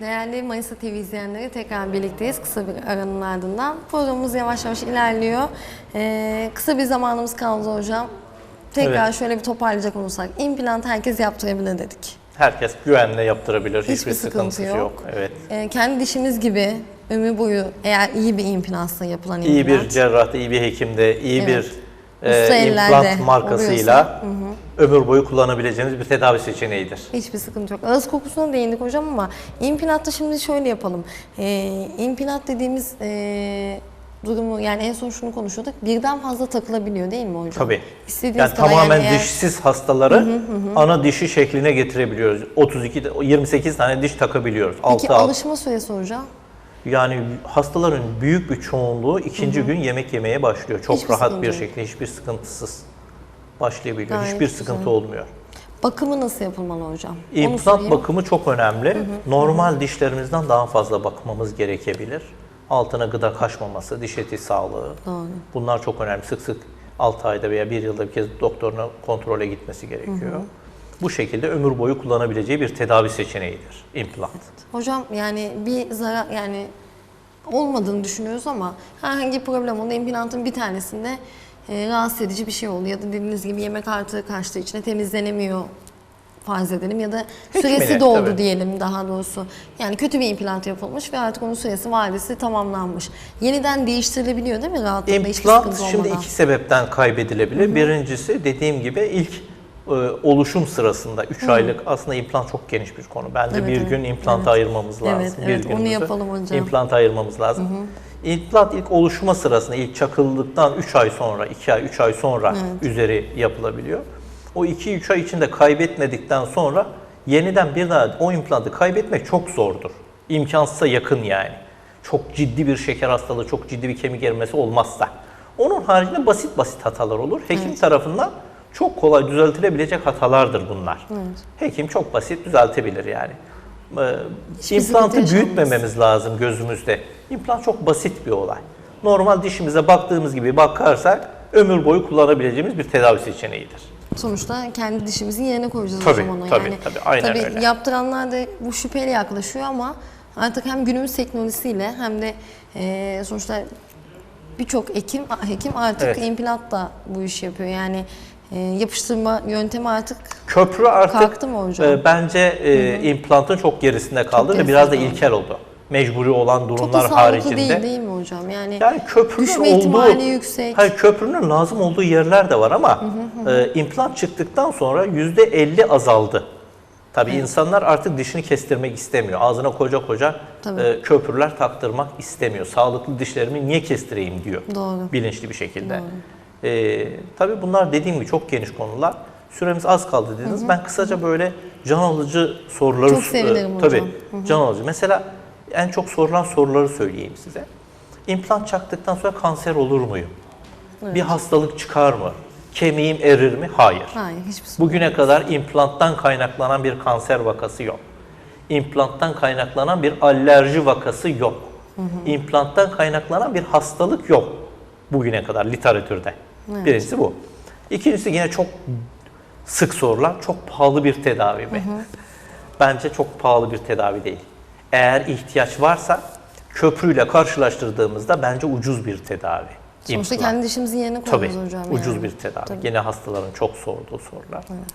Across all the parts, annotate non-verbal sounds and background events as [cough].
Değerli Manisa TV izleyenleri tekrar birlikteyiz kısa bir aranın ardından. Programımız yavaş yavaş ilerliyor. Ee, kısa bir zamanımız kaldı hocam. Tekrar Evet. şöyle bir toparlayacak olursak, implant herkes yaptırabilir dedik. Herkes güvenle yaptırabilir. Hiçbir, sıkıntı sıkıntısı yok. yok. Evet. Ee, kendi dişimiz gibi ömür boyu eğer iyi bir implantsa yapılan İyi bir cerrahta, iyi bir hekimde, iyi Evet. bir Usta e, ellerde implant markasıyla oluyorsa, ömür boyu kullanabileceğiniz bir tedavi seçeneğidir. Hiçbir sıkıntı yok. Ağız kokusuna değindik hocam ama implantta şimdi şöyle yapalım. Ee, implant dediğimiz ee, durumu yani en son şunu konuşuyorduk. Birden fazla takılabiliyor değil mi hocam? Tabii. İstediğiniz Yani kadar tamamen eğer- dişsiz hastaları ana dişi şekline getirebiliyoruz. 32 de- 28 tane diş takabiliyoruz. Peki Altı alt. alışma süresi hocam? Yani hastaların büyük bir çoğunluğu ikinci gün yemek yemeye başlıyor. Çok Hiçbir rahat sıkıntı bir yok. şekilde, hiçbir sıkıntısız başlayabiliyor. Gayet hiçbir güzel. sıkıntı olmuyor. Bakımı nasıl yapılmalı hocam? İmplant bakımı çok önemli. Normal dişlerimizden daha fazla bakmamız gerekebilir. Altına gıda kaçmaması, diş eti sağlığı. Doğru. Bunlar çok önemli. Sık sık 6 ayda veya 1 yılda bir kez doktoruna kontrole gitmesi gerekiyor. Bu şekilde ömür boyu kullanabileceği bir tedavi seçeneğidir implant. Hocam yani bir zarar yani olmadığını düşünüyoruz ama herhangi bir problem oldu. İmplantın bir tanesinde e, rahatsız edici bir şey oldu ya da dediğiniz gibi yemek artığı kaçtığı için temizlenemiyor farz edelim ya da Hekimine, süresi doldu tabii. diyelim daha doğrusu. Yani kötü bir implant yapılmış ve artık onun süresi vadesi tamamlanmış. Yeniden değiştirilebiliyor değil mi rahatlıkla hiçbir İmplant sıkıntı şimdi iki sebepten kaybedilebilir. Birincisi dediğim gibi ilk e, oluşum sırasında 3 aylık aslında implant çok geniş bir konu. Bence Evet, bir evet. gün implanta Evet. ayırmamız lazım. Evet, bir evet, onu yapalım hocam. İmplanta ayırmamız lazım. İmplant ilk oluşma sırasında ilk çakıldıktan 3 ay sonra, 2 ay, 3 ay sonra üzeri yapılabiliyor. O 2-3 ay içinde kaybetmedikten sonra yeniden bir daha o implantı kaybetmek çok zordur. İmkansıza yakın yani. Çok ciddi bir şeker hastalığı, çok ciddi bir kemik erimesi olmazsa. Onun haricinde basit basit hatalar olur. Hekim tarafından çok kolay düzeltilebilecek hatalardır bunlar. Hekim çok basit düzeltebilir yani. Ee, Hiçbir implantı büyütmememiz lazım gözümüzde. İmplant çok basit bir olay. Normal dişimize baktığımız gibi bakarsak ömür boyu kullanabileceğimiz bir tedavi seçeneğidir. Sonuçta kendi dişimizin yerine koyacağız Tabii, o zaman. tabii, yani, tabii. Aynen tabii öyle. yaptıranlar da bu şüpheyle yaklaşıyor ama artık hem günümüz teknolojisiyle hem de e, sonuçta birçok hekim hekim artık Evet. implantla bu işi yapıyor. Yani e, yapıştırma yöntemi artık Köprü artık Kalktı mı hocam? e, bence e, implantın çok gerisinde kaldı ve gerisinde biraz da ilkel oldu. Mecburi olan çok da durumlar sağlıklı haricinde. değil değil mi hocam? Yani, Yani köprünün düşme olduğu, ihtimali yüksek. Hayır köprünün lazım olduğu yerler de var ama e, implant çıktıktan sonra yüzde 50 azaldı. Tabii insanlar artık dişini kestirmek istemiyor. Ağzına koca koca Tabii. e, köprüler taktırmak istemiyor. Sağlıklı dişlerimi niye kestireyim diyor. Doğru. Bilinçli bir şekilde. E, tabii bunlar dediğim gibi çok geniş konular. Süremiz az kaldı dediniz. Ben kısaca böyle can alıcı soruları Çok sevinirim e, tabii, hocam. can alıcı. Mesela en çok sorulan soruları söyleyeyim size. İmplant çaktıktan sonra kanser olur muyum? Bir hastalık çıkar mı? Kemiğim erir mi? Hayır. hayır hiçbir sorun. Bugüne kadar implanttan kaynaklanan bir kanser vakası yok. İmplanttan kaynaklanan bir alerji vakası yok. İmplanttan kaynaklanan bir hastalık yok bugüne kadar literatürde. Birincisi bu. İkincisi yine çok sık sorulan çok pahalı bir tedavi mi? Bence çok pahalı bir tedavi değil. Eğer ihtiyaç varsa köprüyle karşılaştırdığımızda bence ucuz bir tedavi. Sonuçta İmplant. kendi dişimizin yerine Tabii koyuyoruz hocam. ucuz yani. bir tedavi. Tabii. Gene hastaların çok sorduğu sorular. Evet.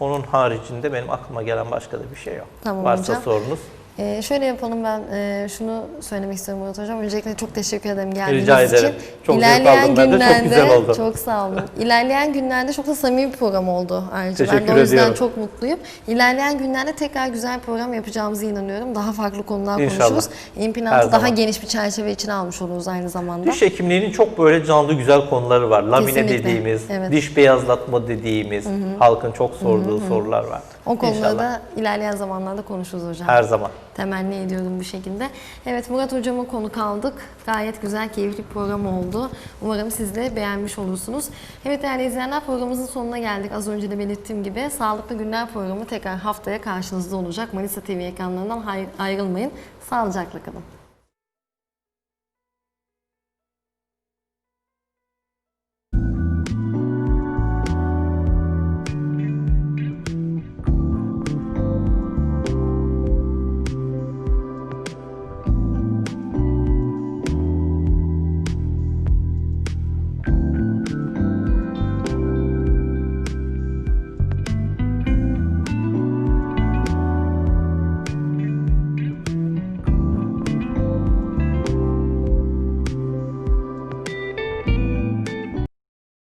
Onun haricinde benim aklıma gelen başka da bir şey yok. Tamam Varsa hocam. sorunuz. Ee, şöyle yapalım ben e, şunu söylemek istiyorum Murat Hocam. Öncelikle çok teşekkür ederim geldiğiniz Rica için. ederim. Çok İlerleyen aldım ben de. Çok günlerde, güzel oldu. [laughs] Çok sağ olun. İlerleyen günlerde çok da samimi bir program oldu ayrıca. ben Teşekkür de o yüzden ediyorum. çok mutluyum. İlerleyen günlerde tekrar güzel program yapacağımıza inanıyorum. Daha farklı konular İnşallah. konuşuruz. İmplantı daha zaman. geniş bir çerçeve içine almış oluruz aynı zamanda. Diş hekimliğinin çok böyle canlı güzel konuları var. Lamine Kesinlikle, dediğimiz, evet. diş beyazlatma dediğimiz, halkın çok sorduğu sorular var. O konuları İnşallah. da ilerleyen zamanlarda konuşuruz hocam. Her zaman. Temenni ediyorum bu şekilde. Evet Murat Hocam'a konuk aldık. Gayet güzel, keyifli bir program oldu. Umarım siz de beğenmiş olursunuz. Evet değerli izleyenler programımızın sonuna geldik. Az önce de belirttiğim gibi Sağlıklı Günler programı tekrar haftaya karşınızda olacak. Manisa TV ekranlarından ayrılmayın. Sağlıcakla kalın.